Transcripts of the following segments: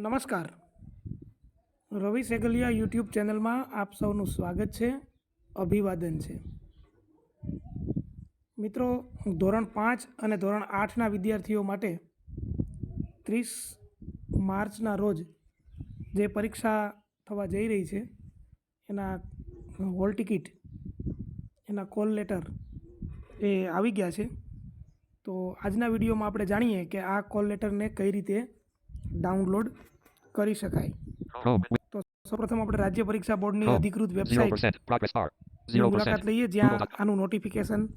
નમસ્કાર રવિ સેગલિયા યુટ્યુબ ચેનલમાં આપ સૌનું સ્વાગત છે અભિવાદન છે મિત્રો ધોરણ પાંચ અને ધોરણ આઠના વિદ્યાર્થીઓ માટે ત્રીસ માર્ચના રોજ જે પરીક્ષા થવા જઈ રહી છે એના હોલ ટિકિટ એના કોલ લેટર એ આવી ગયા છે તો આજના વિડીયોમાં આપણે જાણીએ કે આ કોલ લેટરને કઈ રીતે ડાઉનલોડ કરી શકાય તો સૌપ્રથમ આપણે રાજ્ય પરીક્ષા બોર્ડની અધિકૃત વેબસાઇટ મુલાકાત લઈએ જ્યાં આનું e, નોટિફિકેશન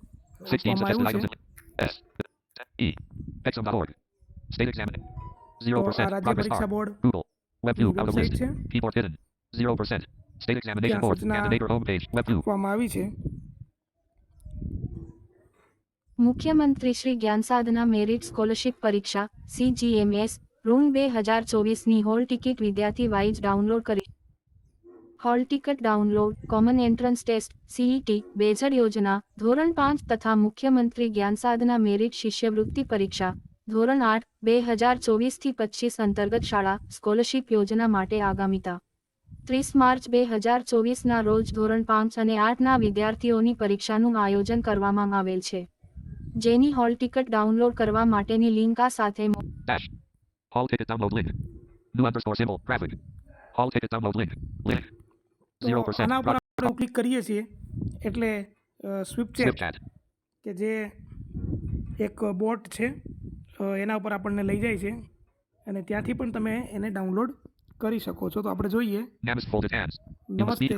મુખ્યમંત્રી શ્રી જ્ઞાન સાધના મેરિટ સ્કોલરશિપ પરીક્ષા સીજીએમએસ રૂમ બે હજાર ચોવીસની હોલ ટિકિટ વિદ્યાર્થી વાઇઝ ડાઉનલોડ કરી hall ticket download common entrance test CET e based યોજના ધોરણ પાંચ તથા મુખ્યમંત્રી જ્ઞાનસાધના મેરિટ શિષ્યવૃત્તિ પરીક્ષા ધોરણ આઠ બે હજાર ચોવીસથી પચીસ અંતર્ગત શાળા સ્કોલરશીપ યોજના માટે આગામીતા ત્રીસ માર્ચ બે હજાર ચોવીસના રોજ ધોરણ પાંચ અને આઠના વિદ્યાર્થીઓની પરીક્ષાનું આયોજન કરવામાં આવેલ છે જેની હોલ ટિકિટ ડાઉનલોડ કરવા માટેની લિંક આ સાથે Hall ticket download link. New underscore symbol. Traffic. Hall ticket download link. Link. Zero percent. આના ઉપર આપણે ક્લિક કરીએ છીએ એટલે સ્વિપચેટ કે જે એક બોટ છે એના ઉપર આપણને લઈ જાય છે અને ત્યાંથી પણ તમે એને ડાઉનલોડ કરી શકો છો તો આપણે જોઈએ નમસ્તે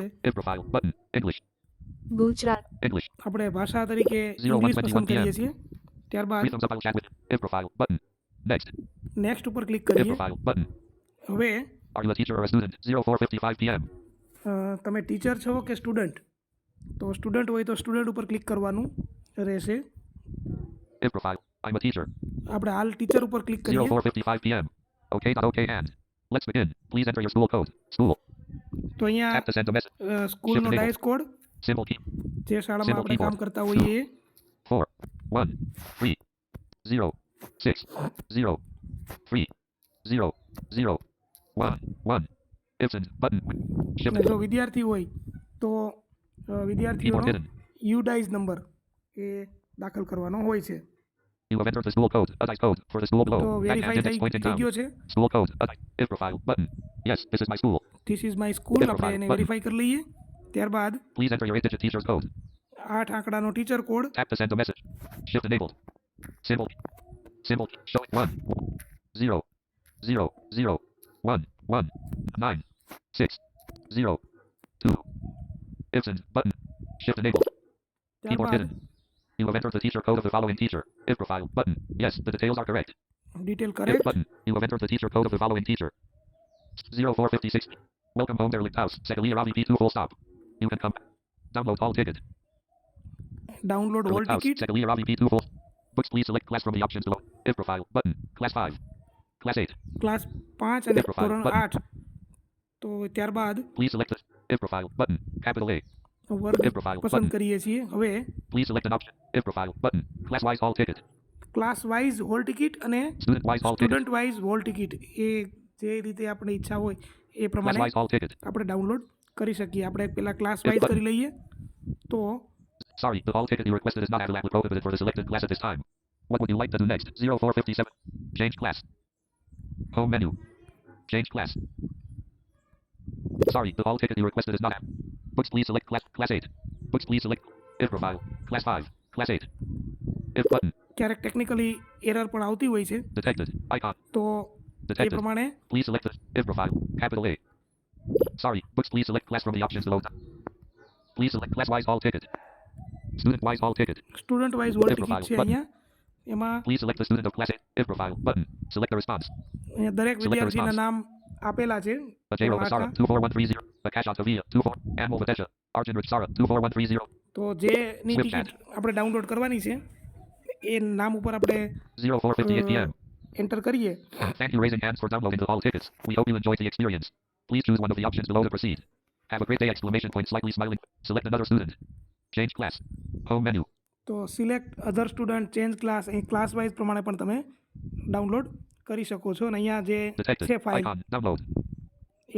ગુજરાત આપણે ભાષા તરીકે ઇંગ્લિશ પસંદ કરીએ છીએ ત્યારબાદ નેક્સ્ટ ઉપર ક્લિક કરીએ હવે તમે ટીચર છો કે સ્ટુડન્ટ તો સ્ટુડન્ટ હોય તો સ્ટુડન્ટ ઉપર ક્લિક કરવાનું રહેશે આપણે હાલ ટીચર ઉપર ક્લિક કરીએ Okay, okay, and let's begin. Please enter your school code. School. તો અહીંયા સ્કૂલનો ડાયસ કોડ સિમ્બલ કી જે શાળામાં આપણે કામ કરતા હોઈએ 4 1 3 0 6 0 three, zero, zero, one, one. Absent button. Shift. જો વિદ્યાર્થી So, તો વિદ્યાર્થીઓનો યુડાઇઝ નંબર એ દાખલ karwano, હોય છે You have entered the school code, ADICE code, for the school below. તો વેરીફાઈ થઈ ગયો School code, ADICE, if profile, button. Yes, this is my school. This is my school. આપણે એને Verify કરી લઈએ ત્યારબાદ Please enter your 8-digit teacher's code. આઠ આંકડાનો teacher code Tap to send a message. Shift enabled. Symbol. Symbol. Show 1. 0, 0, 0, 1, 1, 9, 6, 0, 2. Instant button. Shift enabled. Down Keyboard bar. hidden. You have entered the teacher code of the following teacher. If profile button. Yes, the details are correct. Detail correct. If button. You have entered the teacher code of the following teacher. 0456. Welcome home, Derelict House. Sedalia Ravi P2 full stop. You can come. Download all ticket. Download all ticket. Sedalia Ravi P2 full. Books please select class from the options below. If profile button. Class 5. Class 8 class 5 અને ધોરણ 8 તો ત્યારબાદ please select if profile button capital A વર્ગ પસંદ કરીએ છીએ હવે please select option if profile button class wise all ticket class wise hall ticket અને સ્ટુડન્ટ વાઇઝ હોલ ટિકિટ એ જે રીતે આપણે ઈચ્છા હોય એ પ્રમાણે આપણે ડાઉનલોડ કરી શકીએ આપણે પેલા ક્લાસ વાઇઝ કરી લઈએ તો Sorry, the hall ticket you requested is not automatically prohibited for the selected class at this time. What would you like to do next? 0457. Change class. Home menu. Change class. Sorry, the all ticket you requested is not app. Books please select class class eight. Books please select if profile. Class five. Class eight. If button. ક્યારેક technically error પણ આવતી હોય છે detected icon તો detected. એ પ્રમાણે please select if profile capital A sorry books please select class from the options below please select class wise all ticket student wise all ticket student wise all ticket છે અહીંયા એમાં Please select the student of class A. If profile button. Select the response. અહીંયા દરેક Select the વિદ્યાર્થીના response. નામ આપેલા છે Pajero Vasara two four one three zero. Akash Altavia two four. Anmol Vitesha. Arjun Richsara two four one three zero તો જેની Swift ticket આપણે download કરવાની છે એ નામ ઉપર આપણે zero four fifty eight PM. Enter કરીએ Thank you raising hands for downloading the all tickets. We hope you enjoyed the experience. Please choose one of the options below to proceed. Have a great day! Exclamation point. Slightly smiling. Select another student. Change class. Home menu. તો select other student change class એ class wise પ્રમાણે પણ તમે download કરી શકો છો અને અહીંયા જે છે ફાઇલ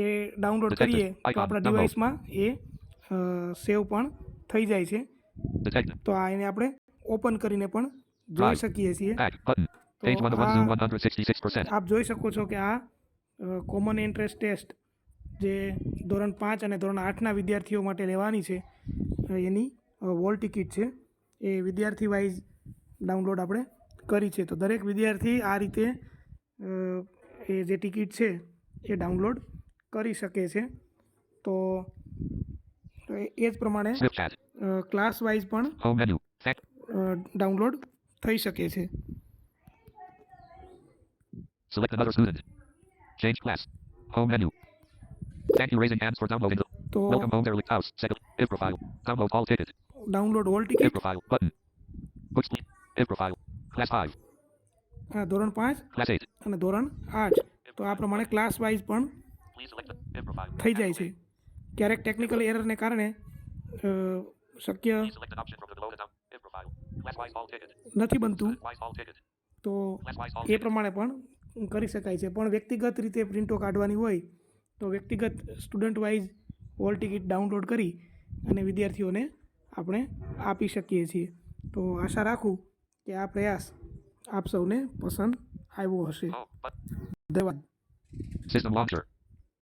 એ ડાઉનલોડ કરીએ તો આપણા ડિવાઇસમાં એ સેવ પણ થઈ જાય છે તો આ એને આપણે ઓપન કરીને પણ જોઈ શકીએ છીએ આપ જોઈ શકો છો કે આ કોમન એન્ટ્રન્સ ટેસ્ટ જે ધોરણ પાંચ અને ધોરણ આઠના વિદ્યાર્થીઓ માટે લેવાની છે એની વોલ ટિકિટ છે え વિદ્યાર્થી વાઇઝ ડાઉનલોડ આપણે કરી છે તો દરેક વિદ્યાર્થી આ રીતે એ જે ટિકિટ છે એ ડાઉનલોડ કરી શકે છે તો તો એ જ પ્રમાણે ક્લાસ વાઇઝ પણ ડાઉનલોડ થઈ શકે છે ચેન્જ ક્લાસ હો મેનુ તો download all ticket profile button. Books in profile. Class 5. આ ધોરણ 5 Class 8. અને ધોરણ 8 તો આ પ્રમાણે ક્લાસ વાઇઝ પણ Please select the profile. થઈ જાય છે ક્યારેક ટેકનિકલ એરરને કારણે અ, શક્ય Please select an option from the below account. In profile. Class wise all ticket. નથી બનતું Class wise all ticket. તો Class wise all એ ticket. પ્રમાણે પણ કરી શકાય છે પણ વ્યક્તિગત રીતે પ્રિન્ટો કાઢવાની હોય તો વ્યક્તિગત student wise all ticket download કરી અને વિદ્યાર્થીઓને આપણે આપી શકીએ છીએ તો આશા રાખું કે આ પ્રયાસ આપ સૌને પસંદ આવ્યો હશે ધન્યવાદ